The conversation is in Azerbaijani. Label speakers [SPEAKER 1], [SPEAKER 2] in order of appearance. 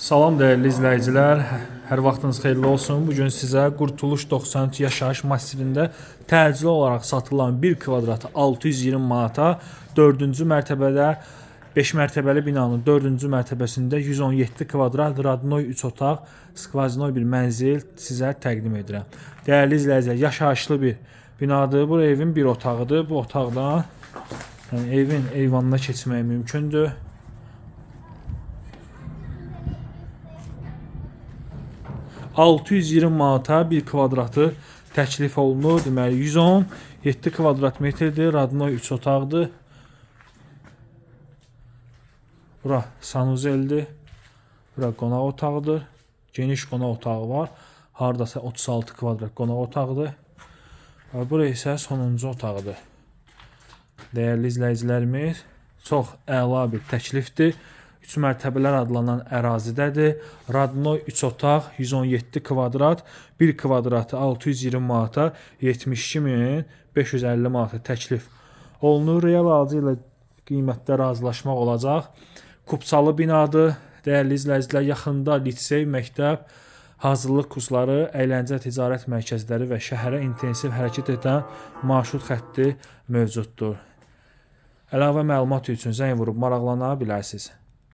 [SPEAKER 1] Salam dəyərli izləyicilər. Hər vaxtınız xeyirli olsun. Bu gün sizə Qurtuluş 93 yaşayış massivində təcili olaraq satılan 1 kvadratı 620 manata 4-cü mərtəbədə 5 mərtəbəli binanın 4-cü mərtəbəsində 117 kvadrat Radnoy 3 otaq, skvazinoy bir mənzil sizə təqdim edirəm. Dəyərli izləyicilər, yaşayışlı bir binadır. Bu evin bir otağıdır. Bu otaqdan yəni evin eyvanına keçmək mümkündür. ...620 manata bir kvadratı təklif olunur. Deməli 117 kvadrat metrdir. Radnoy 3 otaqdır. Bura sanuzeldir. Bura qonaq otağıdır. Geniş qonaq otağı var. Hardasa 36 kvadrat qonaq otağıdır. Və bura isə sonuncu otağıdır. Dəyərli izləyicilərimiz, çox əla bir təklifdir. 3 mərtəbələr adlanan ərazidədir. Radnoy 3 otaq, 117 kvadrat, 1 kvadratı 620 manata, 72550 manata təklif olunur. Real alıcı ilə qiymətdə razılaşmaq olacaq. Kupçalı binadır. Dəyərli izləyicilər, yaxında lisey, məktəb, hazırlıq kursları, əyləncə ticarət mərkəzləri və şəhərə intensiv hərəkət edən marşrut xətti mövcuddur. Əlavə məlumat üçün zəng vurub maraqlana bilərsiniz.